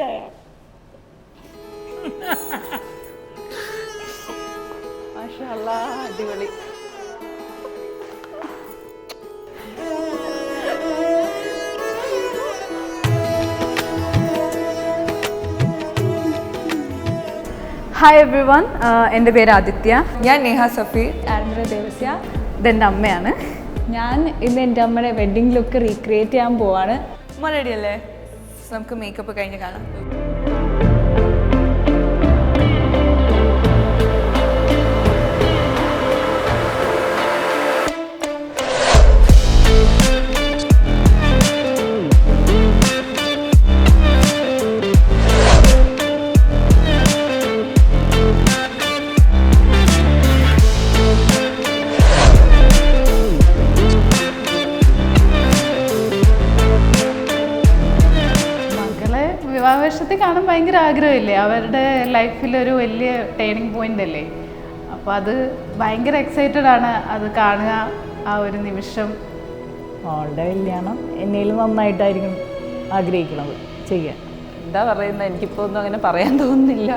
സെറ്റായ മാഷാ അടിപൊളി. Hi every one എന്റെ പേര് ആദിത്യ. ഞാൻ നേഹ സഫീർ. ആൻഡ്ര ദേവസ്യ. ഇതെന്റെ അമ്മയാണ്. ഞാൻ ഇന്ന് എന്റെ അമ്മയുടെ വെഡ്ഡിംഗ് ലുക്ക് റീക്രിയേറ്റ് ചെയ്യാൻ പോവാണ്. അല്ലേ നമുക്ക് മേക്കപ്പ് കഴിഞ്ഞ് കാണാം കാണാൻ ഭയങ്കര ആഗ്രഹമില്ലേ? അവരുടെ ലൈഫിലൊരു വലിയ ടേണിംഗ് പോയിന്റ് അല്ലേ? അപ്പോൾ അത് ഭയങ്കര എക്സൈറ്റഡ് ആണ് അത് കാണുക ആ ഒരു നിമിഷം. മോളുടെ കല്യാണം എന്നേലും നന്നായിട്ടായിരിക്കും ആഗ്രഹിക്കണത്. ചെയ്യാൻ. എന്താ പറയുന്നത് എനിക്കിപ്പോൾ ഒന്നും അങ്ങനെ പറയാൻ തോന്നുന്നില്ല.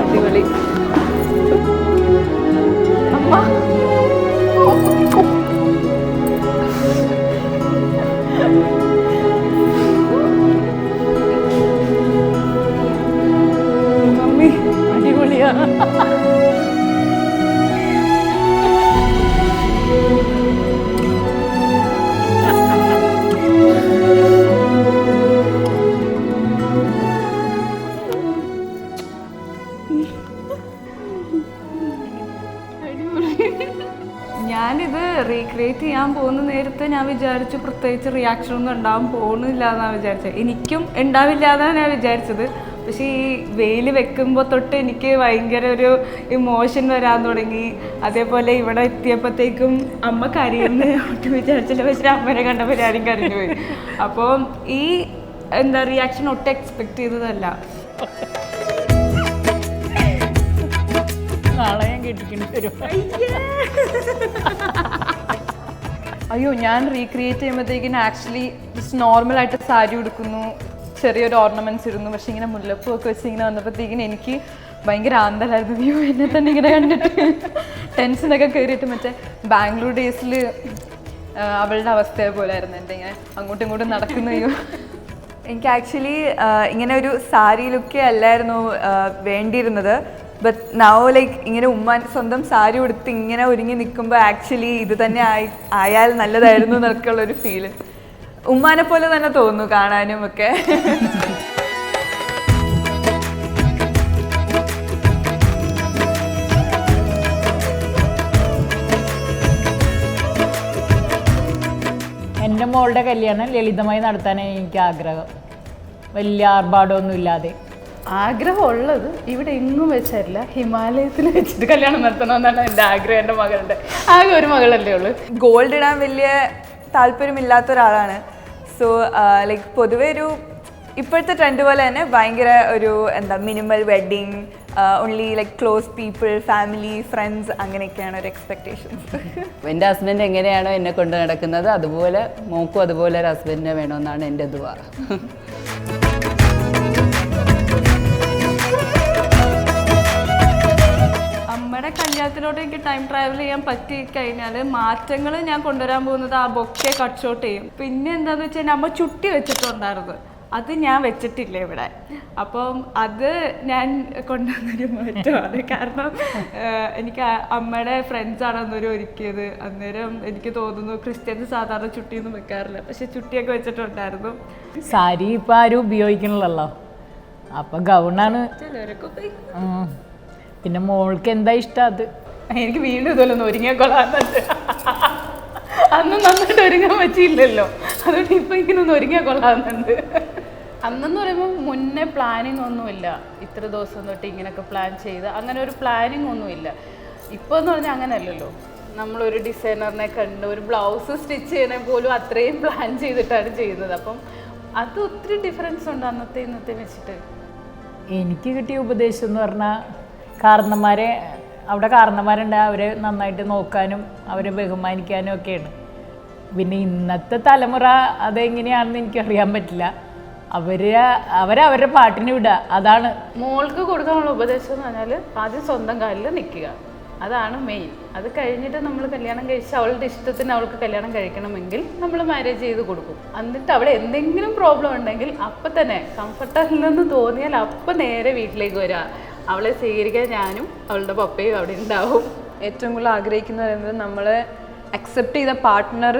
അടിപൊളി. Hallelujah. ചെയ്യാൻ പോകുന്ന നേരത്തെ ഞാൻ വിചാരിച്ചു പ്രത്യേകിച്ച് റിയാക്ഷൻ ഒന്നും ഉണ്ടാവും പോകുന്നില്ല എന്നാണ് വിചാരിച്ചത്. എനിക്കും ഉണ്ടാവില്ല എന്നാണ് ഞാൻ വിചാരിച്ചത്. പക്ഷേ ഈ വെയിൽ വെക്കുമ്പോൾ തൊട്ട് എനിക്ക് ഭയങ്കര ഒരു ഇമോഷൻ വരാൻ തുടങ്ങി. അതേപോലെ ഇവിടെ എത്തിയപ്പോഴത്തേക്കും അമ്മ കരിയെന്ന് ഒട്ടും വിചാരിച്ചില്ല. പക്ഷേ അമ്മനെ കണ്ടപ്പോൾ ഞാനും കരഞ്ഞു പോയി അപ്പോൾ ഈ എന്താ റിയാക്ഷൻ ഒട്ടും എക്സ്പെക്ട് ചെയ്തതല്ല. നാളെ ഞാൻ കേട്ടിട്ടുണ്ട് അയ്യോ ഞാൻ റീക്രിയേറ്റ് ചെയ്യുമ്പോഴത്തേക്കിന് ആക്ച്വലി ജസ്റ്റ് നോർമലായിട്ട് സാരി ഉടുക്കുന്നു ചെറിയൊരു ഓർണമെന്റ്സ് ഇരുന്നു പക്ഷെ ഇങ്ങനെ മുല്ലപ്പൂ ഒക്കെ വെച്ച് ഇങ്ങനെ വന്നപ്പോഴത്തേക്കിന് എനിക്ക് ഭയങ്കര ആന്തലായിരുന്നു അയ്യോ എന്നെ തന്നെ ഇങ്ങനെ കണ്ടിട്ട് ടെൻഷനൊക്കെ കയറിയിട്ട് മറ്റേ ബാംഗ്ലൂർ ഡേയ്സിൽ അവളുടെ അവസ്ഥയെ പോലായിരുന്നു എന്റെ ഇങ്ങനെ അങ്ങോട്ടും ഇങ്ങോട്ടും അയ്യോ. എനിക്ക് ആക്ച്വലി ഇങ്ങനെ ഒരു സാരി ലുക്കേ അല്ലായിരുന്നു വേണ്ടിയിരുന്നത്. ബട്ട് നൗ ലൈക്ക് ഇങ്ങനെ ഉമ്മ സ്വന്തം സാരി ഉടുത്ത് ഇങ്ങനെ ഒരുങ്ങി നിൽക്കുമ്പോൾ ആക്ച്വലി ഇത് തന്നെ ആയി ആയാൽ നല്ലതായിരുന്നു എന്നൊക്കെയുള്ള ഒരു ഫീൽ ഉമ്മാനെ പോലെ തന്നെ തോന്നുന്നു കാണാനും ഒക്കെ. എന്റെ മോളുടെ കല്യാണം ലളിതമായി നടത്താനാണ് എനിക്ക് ആഗ്രഹം. വലിയ ആർഭാടമൊന്നും ഇല്ലാതെ ആഗ്രഹമുള്ളത് ഇവിടെ എങ്ങും വെച്ചല്ല ഹിമാലയത്തിൽ വെച്ചിട്ട് കല്യാണം നടത്തണമെന്നാണ് എന്റെ ആഗ്രഹം എന്റെ മകളുടെ. ആകെ ഒരു മകളല്ലേ ഉള്ളൂ. ഗോൾഡ് ഇടാൻ വലിയ താല്പര്യമില്ലാത്ത ഒരാളാണ്. സോ ലൈക്ക് പൊതുവെ ഒരു ഇപ്പോഴത്തെ ട്രെൻഡ് പോലെ തന്നെ ഭയങ്കര ഒരു എന്താ minimal wedding only like close people family friends അങ്ങനെയൊക്കെയാണ് ഒരു എക്സ്പെക്റ്റേഷൻസ് എന്റെ ഹസ്ബൻഡ് എങ്ങനെയാണോ എന്നെ കൊണ്ട് നടക്കുന്നത് അതുപോലെ മോക്കും അതുപോലെ ഒരു ഹസ്ബൻഡിനെ വേണമെന്നാണ് എന്റെ ദുവ അമ്മയുടെ എനിക്ക് ടൈം ട്രാവൽ ചെയ്യാൻ പറ്റി കഴിഞ്ഞാൽ മാറ്റങ്ങൾ ഞാൻ കൊണ്ടുവരാൻ പോകുന്നത് ആ ബൊക്കെ കട്ട് ഷോട്ട് ചെയ്യും. പിന്നെ എന്താന്ന് വെച്ചാൽ നമ്മൾ ചുട്ടി വെച്ചിട്ടുണ്ടായിരുന്നു. അത് ഞാൻ വെച്ചിട്ടില്ല ഇവിടെ. അപ്പം അത് ഞാൻ കൊണ്ടുവന്നൊരു മാറ്റമാണ്. കാരണം എനിക്ക് അമ്മയുടെ ഫ്രണ്ട്സാണ് അന്നേരം ഒരുക്കിയത്. അന്നേരം എനിക്ക് തോന്നുന്നു ക്രിസ്ത്യൻസ് സാധാരണ ചുട്ടിയൊന്നും വെക്കാറില്ല. പക്ഷെ ചുട്ടിയൊക്കെ വെച്ചിട്ടുണ്ടായിരുന്നു. സാരി ഇപ്പം ആരും ഉപയോഗിക്കണല്ലോ അപ്പം ഗൗണാണ് ചിലവരൊക്കെ. പിന്നെ മോൾക്ക് എന്താ ഇഷ്ടം അത്? എനിക്ക് വീണ്ടും ഇതുപോലെ ഒന്ന് ഒരുങ്ങിയാൽ കൊള്ളാന്നുണ്ട് അന്ന് നന്നായിട്ട് ഒരുങ്ങാൻ പറ്റിയില്ലല്ലോ. അതുകൊണ്ട് ഇപ്പൊ ഇങ്ങനെ ഒന്ന് ഒരുങ്ങിയ കൊള്ളാന്നുണ്ട് അന്നെന്ന് പറയുമ്പോൾ മുന്നേ പ്ലാനിങ് ഒന്നുമില്ല. ഇത്ര ദിവസം തൊട്ട് ഇങ്ങനെയൊക്കെ പ്ലാൻ ചെയ്ത് അങ്ങനെ ഒരു പ്ലാനിങ് ഒന്നുമില്ല. ഇപ്പോൾ എന്ന് പറഞ്ഞാൽ അങ്ങനെയല്ലല്ലോ. നമ്മളൊരു ഡിസൈനറിനെ കണ്ട് ഒരു ബ്ലൗസ് സ്റ്റിച്ച് ചെയ്യണേ പോലും അത്രയും പ്ലാൻ ചെയ്തിട്ടാണ് ചെയ്യുന്നത്. അപ്പം അത് ഒത്തിരി ഡിഫറൻസ് ഉണ്ട് അന്നത്തെ ഇന്നത്തെ വെച്ചിട്ട്. എനിക്ക് കിട്ടിയ ഉപദേശം എന്ന് പറഞ്ഞാൽ കാരണന്മാരെ അവിടെ കാരണന്മാരുണ്ട് അവരെ നന്നായിട്ട് നോക്കാനും അവരെ ബഹുമാനിക്കാനും ഒക്കെയാണ്. പിന്നെ ഇന്നത്തെ തലമുറ അതെങ്ങനെയാണെന്ന് എനിക്കറിയാൻ പറ്റില്ല. അവർ അവരവരുടെ പാട്ടിന് വിടുക. അതാണ്. മോൾക്ക് കൊടുക്കാനുള്ള ഉപദേശം എന്ന് പറഞ്ഞാൽ ആദ്യം സ്വന്തം കാലിൽ നിൽക്കുക. അതാണ് മെയിൻ അത് കഴിഞ്ഞിട്ട് നമ്മൾ കല്യാണം കഴിച്ച് അവളുടെ ഇഷ്ടത്തിന് അവൾക്ക് കല്യാണം കഴിക്കണമെങ്കിൽ നമ്മൾ മാരേജ് ചെയ്ത് കൊടുക്കും. എന്നിട്ട് അവിടെ എന്തെങ്കിലും പ്രോബ്ലം ഉണ്ടെങ്കിൽ അപ്പം തന്നെ കംഫർട്ടബിൾ എന്ന് തോന്നിയാൽ അപ്പം നേരെ വീട്ടിലേക്ക് വരിക അവളെ സ്വീകരിക്കാൻ ഞാനും അവളുടെ പപ്പയും അവിടെ ഉണ്ടാവും. ഏറ്റവും കൂടുതൽ ആഗ്രഹിക്കുന്നത് പറയുന്നത് നമ്മളെ അക്സെപ്റ്റ് ചെയ്ത പാർട്ട്ണർ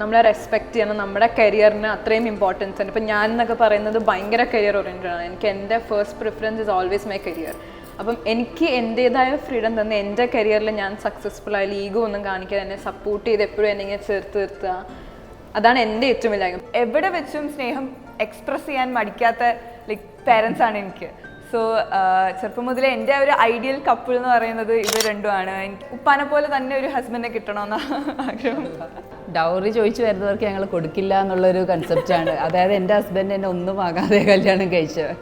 നമ്മളെ റെസ്പെക്ട് ചെയ്യണം. നമ്മുടെ കരിയറിന് അത്രയും ഇമ്പോർട്ടൻസ് ആണ്. ഇപ്പം ഞാൻ എന്നൊക്കെ പറയുന്നത് ഭയങ്കര കരിയർ ഓറിയന്റഡ് ആണ്. എനിക്ക് എന്റെ first preference is always my career അപ്പം എനിക്ക് എന്റേതായ ഫ്രീഡം തന്ന് എന്റെ കരിയറിൽ ഞാൻ സക്സസ്ഫുൾ ആയാലും ഈഗോ ഒന്നും കാണിക്കാതെ എന്നെ സപ്പോർട്ട് ചെയ്ത് എപ്പോഴും എന്നെ ഇങ്ങനെ ചേർത്ത് നിർത്തുക. അതാണ് എന്റെ ഏറ്റവും വലിയ എവിടെ വെച്ചും സ്നേഹം എക്സ്പ്രസ് ചെയ്യാൻ മടിക്കാത്ത ലൈക്ക് പേരൻസ് ആണ് എനിക്ക്. സോ ചെറുപ്പം മുതലേ എന്റെ ഒരു ഐഡിയൽ കപ്പിൾ എന്ന് പറയുന്നത് ഇവർ രണ്ടുമാണ്. ഉപ്പാനെ പോലെ തന്നെ ഒരു ഹസ്ബൻഡിനെ കിട്ടണമെന്ന ആഗ്രഹം. ഡൗറി ചോദിച്ചു വരുന്നവർക്ക് ഞങ്ങൾ കൊടുക്കില്ല എന്നുള്ളൊരു കൺസെപ്റ്റാണ് അതായത് എന്റെ ഹസ്ബൻഡ് എന്നെ ഒന്നും ആകാതെ കല്യാണം കഴിച്ചത്.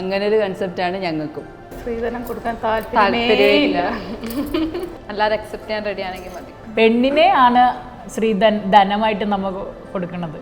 അങ്ങനെ ഒരു കൺസെപ്റ്റാണ് ഞങ്ങൾക്കും. സ്ത്രീധനം കൊടുക്കാൻ താല്പര്യമേ താല്പര്യമില്ല. അല്ലാതെ അക്സെപ്റ്റ് ചെയ്യാൻ റെഡി ആണെങ്കിൽ മതി. പെണ്ണിനെ ആണ് സ്ത്രീധൻ ധനമായിട്ട് നമുക്ക് കൊടുക്കുന്നത്